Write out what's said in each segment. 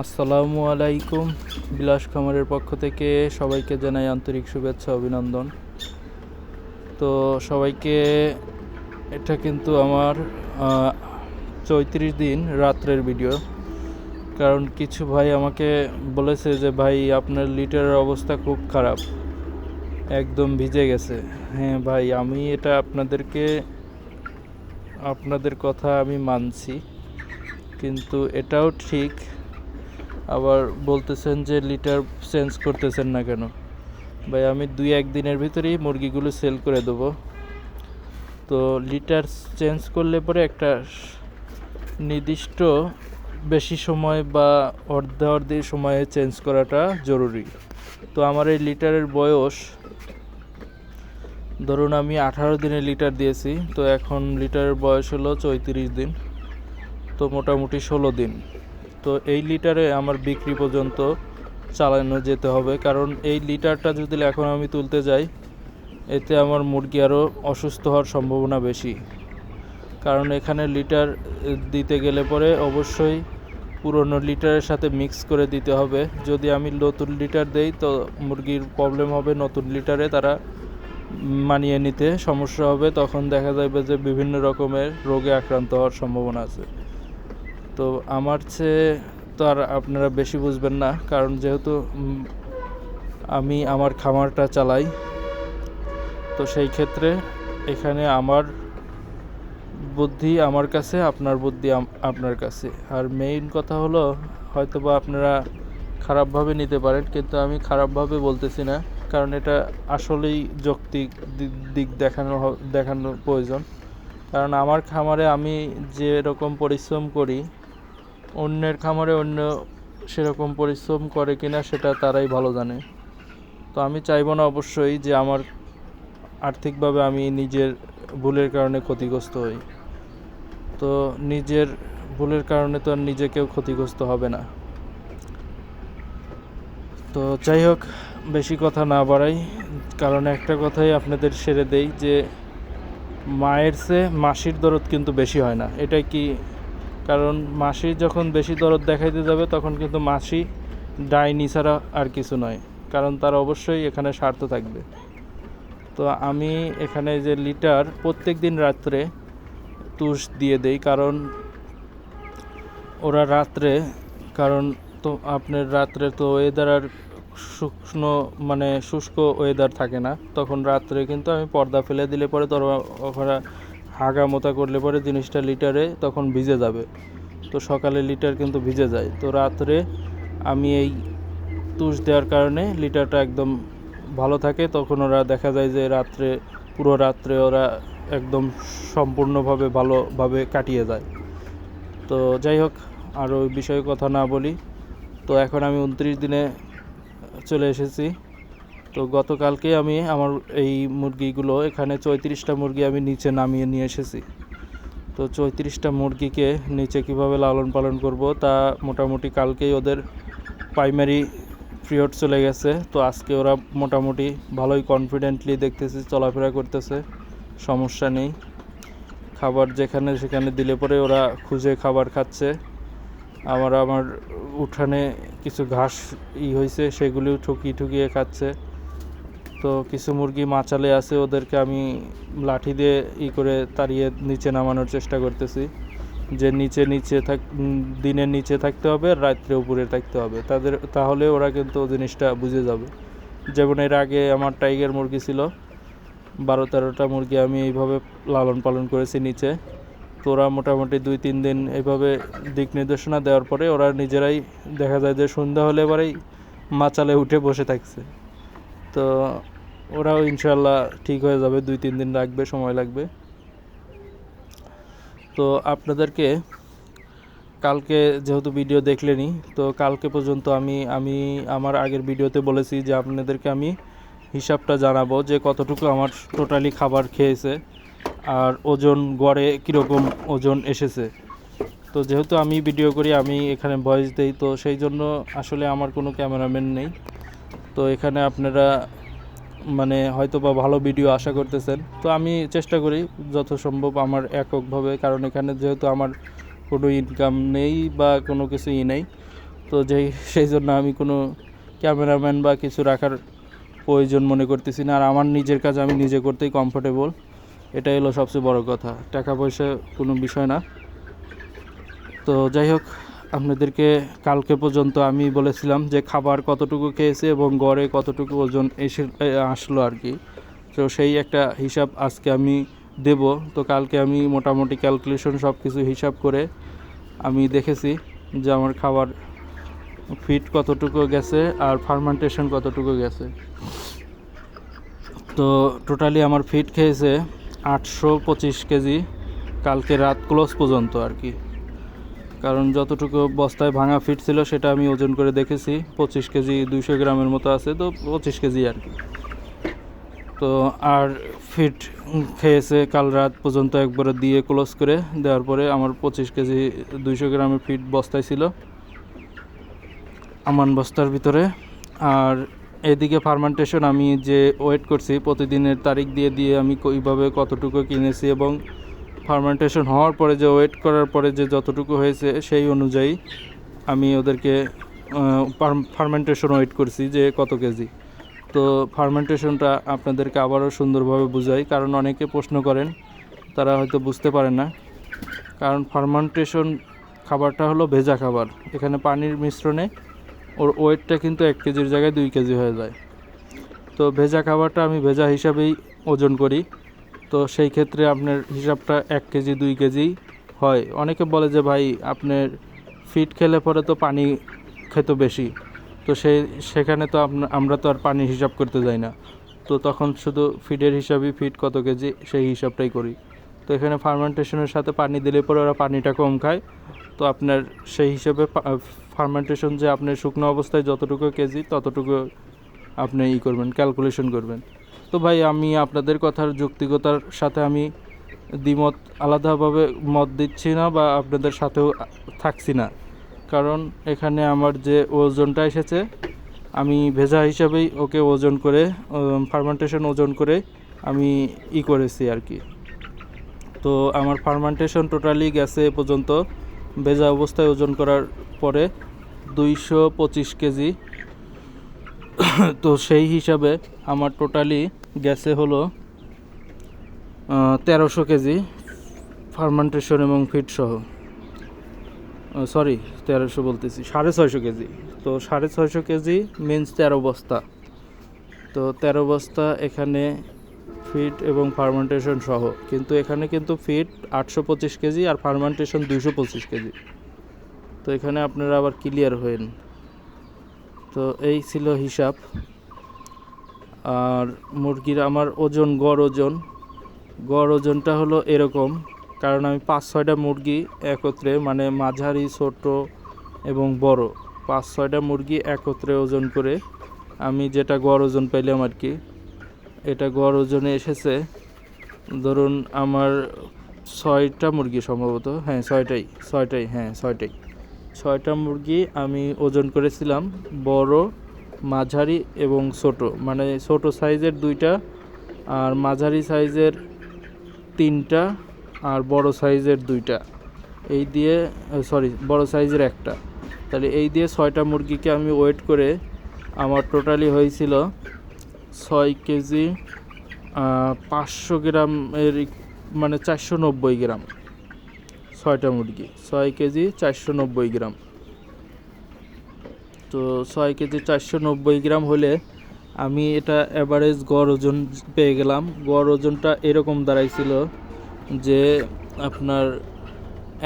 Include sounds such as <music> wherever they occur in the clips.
আসসালামু আলাইকুম। বিলাস খামারের পক্ষ থেকে সবাইকে জানাই আন্তরিক শুভেচ্ছা, অভিনন্দন। তো সবাইকে এটা কিন্তু আমার চৌত্রিশ দিন রাত্রের ভিডিও। কারণ কিছু ভাই আমাকে বলেছে যে, ভাই, আপনার লিটারের অবস্থা খুব খারাপ। একদম ভিজে গেছে। হ্যাঁ ভাই, আমি এটা আপনাদেরকে, আপনাদের কথা আমি মানছি। কিন্তু এটাও ঠিক আবার বলতেছেন যে লিটার চেঞ্জ করতেছেন না কেন? ভাই, আমি দুই একদিনের ভিতরেই মুরগিগুলো সেল করে দেবো। তো লিটার চেঞ্জ করলে পরে একটা নির্দিষ্ট বেশি সময় বা অর্ধে অর্ধে সময়ে চেঞ্জ করাটা জরুরি। তো আমার এই লিটারের বয়স, ধরুন আমি আঠারো দিনের লিটার দিয়েছি, তো এখন লিটারের বয়স হলো চৌত্রিশ দিন, তো মোটামুটি ষোলো দিন। তো এই লিটারে আমার বিক্রি পর্যন্ত চালানো যেতে হবে। কারণ এই লিটারটা যদি এখন আমি তুলতে যাই, এতে আমার মুরগি আরও অসুস্থ হওয়ার সম্ভাবনা বেশি। কারণ এখানে লিটার দিতে গেলে পরে অবশ্যই পুরনো লিটারের সাথে মিক্স করে দিতে হবে। যদি আমি নতুন লিটার দেই, তো মুরগির প্রবলেম হবে নতুন লিটারে তারা মানিয়ে নিতে। সমস্যা হবে, তখন দেখা যাবে যে বিভিন্ন রকমের রোগে আক্রান্ত হওয়ার সম্ভাবনা আছে। তো আমার চেয়ে তো আর আপনারা বেশি বুঝবেন না, কারণ যেহেতু আমি আমার খামারটা চালাই, তো সেই ক্ষেত্রে এখানে আমার বুদ্ধি আমার কাছে, আপনার বুদ্ধি আপনার কাছে। আর মেইন কথা হলো হয়তো বা আপনারা খারাপভাবে নিতে পারেন, কিন্তু আমি খারাপভাবে বলতেছি না, কারণ এটা আসলেই যৌক্তিক দিক- দেখানো দেখানোর প্রয়োজন। কারণ আমার খামারে আমি যেরকম পরিশ্রম করি অন্যের খামারে অন্য সেরকম পরিশ্রম করে কিনা সেটা তারাই ভালো জানে। তো আমি চাইব না অবশ্যই যে আমার আর্থিকভাবে আমি নিজের ভুলের কারণে ক্ষতিগ্রস্ত হই। তো নিজের ভুলের কারণে তো আর নিজেকেও ক্ষতিগ্রস্ত হবে না। তো যাই হোক, বেশি কথা না বাড়াই, কারণ একটা কথাই আপনাদের সেরে দেই যে মায়ের চেয়ে মাসির দরদ কিন্তু বেশি হয় না। এটা কি কারণ মাসি যখন বেশি দরদ দেখাইতে যাবে, তখন কিন্তু মাসি ডাইনি ছাড়া আর কিছু নয়, কারণ তার অবশ্যই এখানে স্বার্থ থাকবে। তো আমি এখানে যে লিটার প্রত্যেক দিন রাত্রে তুষ দিয়ে দেই, কারণ ওরা রাত্রে, কারণ তো আপনার রাত্রে তো ওয়েদার আর শুকনো মানে শুষ্ক ওয়েদার থাকে না, তখন রাত্রে কিন্তু আমি পর্দা ফেলে দিলে পরে তো ওরা ওরা হাগা মোতা করলে পরে জিনিসটা লিটারে তখন ভিজে যাবে। তো সকালে লিটার কিন্তু ভিজে যায়। তো রাত্রে আমি এই তুষ দেওয়ার কারণে লিটারটা একদম ভালো থাকে। তখন ওরা দেখা যায় যে রাত্রে, পুরো রাত্রে ওরা একদম সম্পূর্ণভাবে ভালোভাবে কাটিয়ে যায়। তো যাই হোক, আর ওই বিষয়ে কথা না বলি। তো এখন আমি উনত্রিশ দিনে চলে এসেছি। তো গতকালকে আমি আমার এই মুরগিগুলো, এখানে চৌত্রিশটা মুরগি আমি নিচে নামিয়ে নিয়ে এসেছি। তো চৌত্রিশটা মুরগিকে নিচে কীভাবে লালন পালন করব তা মোটামুটি কালকেই ওদের প্রাইমারি পিরিয়ড চলে গেছে। তো আজকে ওরা মোটামুটি ভালোই কনফিডেন্টলি দেখতেছি, চলাফেরা করতেছে, সমস্যা নেই। খাবার যেখানে সেখানে দিলে পরে ওরা খুঁজে খাবার খাচ্ছে। আমার আমার উঠানে কিছু ঘাস ই হয়েছে সেগুলিও ঠুকিয়ে ঠুকিয়ে খাচ্ছে। তো কিছু মুরগি মাচালে আছে, ওদেরকে আমি লাঠি দিয়ে ই করে তাড়িয়ে নিচে নামানোর চেষ্টা করতেছি। যে নিচে নিচে থাক দিনের নিচে থাকতে হবে আর রাত্রে উপরে থাকতে হবে। তাদের, তাহলে ওরা কিন্তু জিনিসটা বুঝে যাবে। যেমন এর আগে আমার টাইগার মুরগি ছিল, বারো তেরোটা মুরগি আমি এইভাবে লালন পালন করেছি নিচে। তো ওরা মোটামুটি দুই তিন দিন এইভাবে দিক নির্দেশনা দেওয়ার পরে ওরা নিজেরাই দেখা যায় যে সন্ধ্যা হলে এবারেই মাচালে উঠে বসে থাকছে। তো ওরাও ইনশাল্লাহ ঠিক হয়ে যাবে, দুই, তিন দিন লাগবে, সময় লাগবে। তো আপনাদেরকে কালকে যেহেতু ভিডিও দেখলেনি, তো কালকে পর্যন্ত আমি আমি আমার আগের ভিডিওতে বলেছি যে আপনাদেরকে আমি হিসাবটা জানাব যে কতটুকু আমার টোটালি খাবার খেয়েছে আর ওজন গড়ে কীরকম ওজন এসেছে। তো যেহেতু আমি ভিডিও করি, আমি এখানে ভয়েস দেই, তো সেই জন্য আসলে আমার কোনো ক্যামেরাম্যান নেই। তো এখানে আপনারা মানে হয়তো বা ভালো ভিডিও আশা করতেছেন। তো আমি চেষ্টা করি যত সম্ভব আমার এককভাবে, কারণ এখানে যেহেতু আমার কোনো ইনকাম নেই বা কোনো কিছু ই নেই, তো যেই, সেই জন্য আমি কোনো ক্যামেরাম্যান বা কিছু রাখার প্রয়োজন মনে করতেছি না। আর আমার নিজের কাজ আমি নিজে করতেই কমফোর্টেবল এটাই হলো সবচেয়ে বড় কথা। টাকা পয়সা কোনো বিষয় না। তো যাই হোক আপনাদেরকে কালকে পর্যন্ত আমি বলেছিলাম যে খাবার কতটুকু খেয়েছে এবং গড়ে কতটুকু ওজন এসে আসলো আর কি। তো সেই একটা হিসাব আজকে আমি দেব। তো কালকে আমি মোটামুটি ক্যালকুলেশন সব কিছু হিসাব করে আমি দেখেছি যে আমার খাবার ফিট কতটুকু গেছে আর ফার্মেন্টেশন কতটুকু গেছে। তো টোটালি আমার ফিট খেয়েছে আটশো পঁচিশ কেজি কালকে রাত ক্লোজ পর্যন্ত আর কি। কারণ যতটুকু বস্তায় ভাঙা ফিট ছিল সেটা আমি ওজন করে দেখেছি। পঁচিশ কেজি, দুইশো গ্রামের মতো আছে, তো পঁচিশ কেজি আর কি। তো আর ফিট খেয়েছে কাল রাত পর্যন্ত একবারে দিয়ে ক্লোজ করে, দেওয়ার পরে আমার পঁচিশ কেজি, দুইশো গ্রামের ফিট বস্তায় ছিল আমান বস্তার ভিতরে। আর এদিকে ফার্মেন্টেশন আমি যে ওয়েট করছি, প্রতিদিনের তারিখ দিয়ে দিয়ে আমি কীভাবে কতটুকু কিনেছি এবং ফার্মেন্টেশন হওয়ার পরে যে ওয়েট করার পরে যে যতটুকু হয়েছে সেই অনুযায়ী আমি ওদেরকে ফার্মেন্টেশন ওয়েট করছি যে কত কেজি। তো ফার্মেন্টেশনটা আপনাদেরকে আবারও সুন্দরভাবে বুঝাই, কারণ অনেকে প্রশ্ন করেন, তারা হয়তো বুঝতে পারে না। কারণ ফার্মেন্টেশন খাবারটা হলো ভেজা খাবার। এখানে পানির মিশ্রণে ওর ওয়েটটা কিন্তু এক কেজির জায়গায় দুই কেজি হয়ে যায়। তো ভেজা খাবারটা আমি ভেজা হিসাবেই ওজন করি। তো সেই ক্ষেত্রে আপনার হিসাবটা এক কেজি, দুই কেজি হয়। অনেকে বলে যে, ভাই, আপনার ফিট খেলে পরে তো পানি খেতে বেশি। তো সেই, সেখানে তো আমরা তো আর পানির হিসাব করতে যাই না। তো তখন শুধু ফিডের হিসাবই ফিট কত কেজি, সেই হিসাবটাই করি। তো এখানে ফার্মেন্টেশনের সাথে পানি দিলে পরে ওরা পানিটা কম খায়। তো আপনার সেই হিসাবে ফার্মেন্টেশন যে আপনার শুকনো অবস্থায় যতটুকু কেজি, ততটুকু আপনি ই করবেন ক্যালকুলেশন করবেন। তো ভাই, আমি আপনাদের কথার যৌক্তিকতার সাথে আমি দ্বিমত আলাদাভাবে মত দিচ্ছি না বা আপনাদের সাথেও থাকছি না। কারণ এখানে আমার যে ওজনটা এসেছে, আমি ভেজা হিসাবেই ওকে ওজন করে ফার্মেন্টেশন ওজন করে আমি ই করেছি আর কি। তো আমার ফার্মেন্টেশন টোটালি গেছে এ পর্যন্ত। ভেজা অবস্থায় ওজন করার পরে দুইশো পঁচিশ কেজি। <coughs> তো সেই হিসাবে আমার টোটালি গেছে হলো তেরোশো কেজি ফার্মেন্টেশন এবং ফিট সহ। সরি তেরোশো বলতেছি, সাড়ে ছয়শো কেজি। তো সাড়ে ছয়শো কেজি মিন্স তেরো বস্তা। তো তেরো বস্তা এখানে ফিট এবং ফার্মেন্টেশন সহ। কিন্তু এখানে কিন্তু ফিট আটশো পঁচিশ কেজি আর ফার্মেন্টেশন দুইশো পঁচিশ কেজি। তো এখানে আপনারা আবার ক্লিয়ার হয়েন। তো এই ছিল হিসাব। আর মুরগির আমার ওজন, গড় ওজন। গড় ওজনটা হলো এরকম, কারণ আমি পাঁচ, ছয়টা মুরগি একত্রে মানে মাঝারি, ছোট এবং বড়। পাঁচ, ছয়টা মুরগি একত্রে ওজন করে আমি যেটা গড় ওজন পাইলাম আর কি, এটা গড় ওজনে এসেছে। ধরুন আমার ছয়টা মুরগি সম্ভবত হ্যাঁ ছয়টাই ছয়টাই হ্যাঁ ছয়টাই। ছয়টা মুরগি আমি ওজন করেছিলাম, বড় মাঝারি এবং ছোট। মানে ছোট সাইজের দুইটা আর মাঝারি সাইজের তিনটা আর বড় সাইজের দুইটা। এই দিয়ে সরি বড় সাইজের একটা। তাহলে এই দিয়ে ছয়টা মুরগিকে আমি ওয়েট করে আমার টোটালি হয়েছিল ছয় কেজি পাঁচশো গ্রামের মানে চারশো নব্বই গ্রাম। ছয়টা মুরগি, ছয় কেজি, চারশো নব্বই গ্রাম। তো ছয় কেজি চারশো নব্বই গ্রাম হলে আমি এটা অ্যাভারেজ গড় ওজন পেয়ে গেলাম। গড় ওজনটা এরকম দাঁড়াইছিল যে আপনার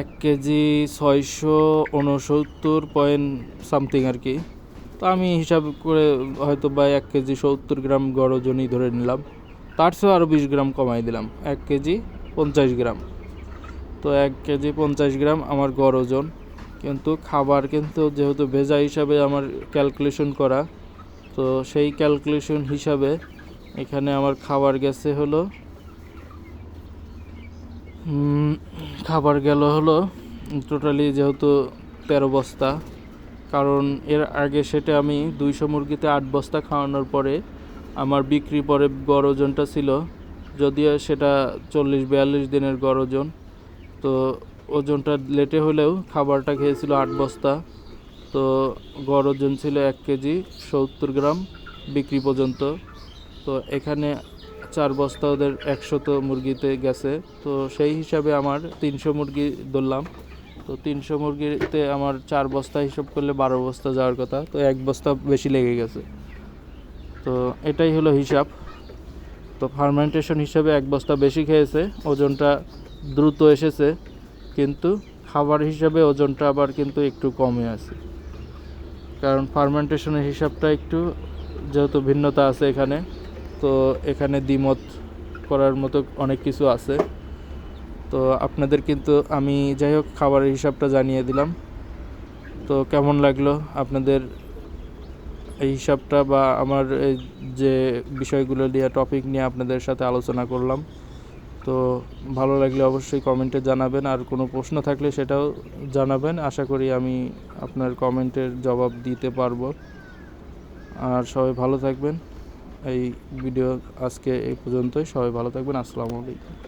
এক কেজি ছয়শো উনসত্তর পয়েন্ট সামথিং আর কি। তো আমি হিসাব করে হয়তো বা এক কেজি সত্তর গ্রাম গড় ওজনই ধরে নিলাম। তার চেয়েও আরও বিশ গ্রাম কমাই দিলাম। এক কেজি পঞ্চাশ গ্রাম। তো এক কেজি পঞ্চাশ গ্রাম আমার গড় ওজন। কিন্তু খাবার কিন্তু যেহেতু ভেজা হিসাবে আমার ক্যালকুলেশন করা, তো সেই ক্যালকুলেশন হিসাবে এখানে আমার খাবার গেছে হলো খাবার গেল হলো টোটালি যেহেতু তেরো বস্তা, কারণ এর আগে সেটা আমি দুইশো মুরগিতে আট বস্তা খাওয়ানোর পরে আমার বিক্রি পরে গড় ওজনটা ছিল, যদিও সেটা চল্লিশ বিয়াল্লিশ দিনের গড় ওজন, তো ওজনটা লেটে হলেও খাবারটা খেয়েছিল আট বস্তা। তো গড় ওজন ছিল এক কেজি, সত্তর গ্রাম বিক্রি পর্যন্ত। তো এখানে চার বস্তা ওদের একশত মুরগিতে গেছে। তো সেই হিসাবে আমার তিনশো মুরগি ধরলাম। তো তিনশো মুরগিতে আমার চার বস্তা হিসাব করলে বারো বস্তা যাওয়ার কথা। তো এক বস্তা বেশি লেগে গেছে। তো এটাই হলো হিসাব। তো ফার্মেন্টেশন হিসাবে এক বস্তা বেশি খেয়েছে। ওজনটা দ্রুত এসেছে। কিন্তু খাবার হিসাবে ওজনটা আবার কিন্তু একটু কমে আছে। কারণ ফার্মেন্টেশনের হিসাবটা একটু যেহেতু ভিন্নতা আছে এখানে, তো এখানে দ্বিমত করার মতো অনেক কিছু আছে। তো আপনাদের কিন্তু আমি যাই হোক খাবারের হিসাবটা জানিয়ে দিলাম। তো কেমন লাগল আপনাদের এই হিসাবটা বা আমার যে বিষয়গুলো নিয়ে টপিক নিয়ে আপনাদের সাথে আলোচনা করলাম? তো ভালো লাগলে অবশ্যই কমেন্টে জানাবেন। আর কোনো প্রশ্ন থাকলে সেটাও জানাবেন। আশা করি আমি আপনার কমেন্টের জবাব দিতে পারব। আর সবাই ভালো থাকবেন। এই ভিডিও আজকে এই পর্যন্তই। সবাই ভালো থাকবেন। আসসালামু আলাইকুম।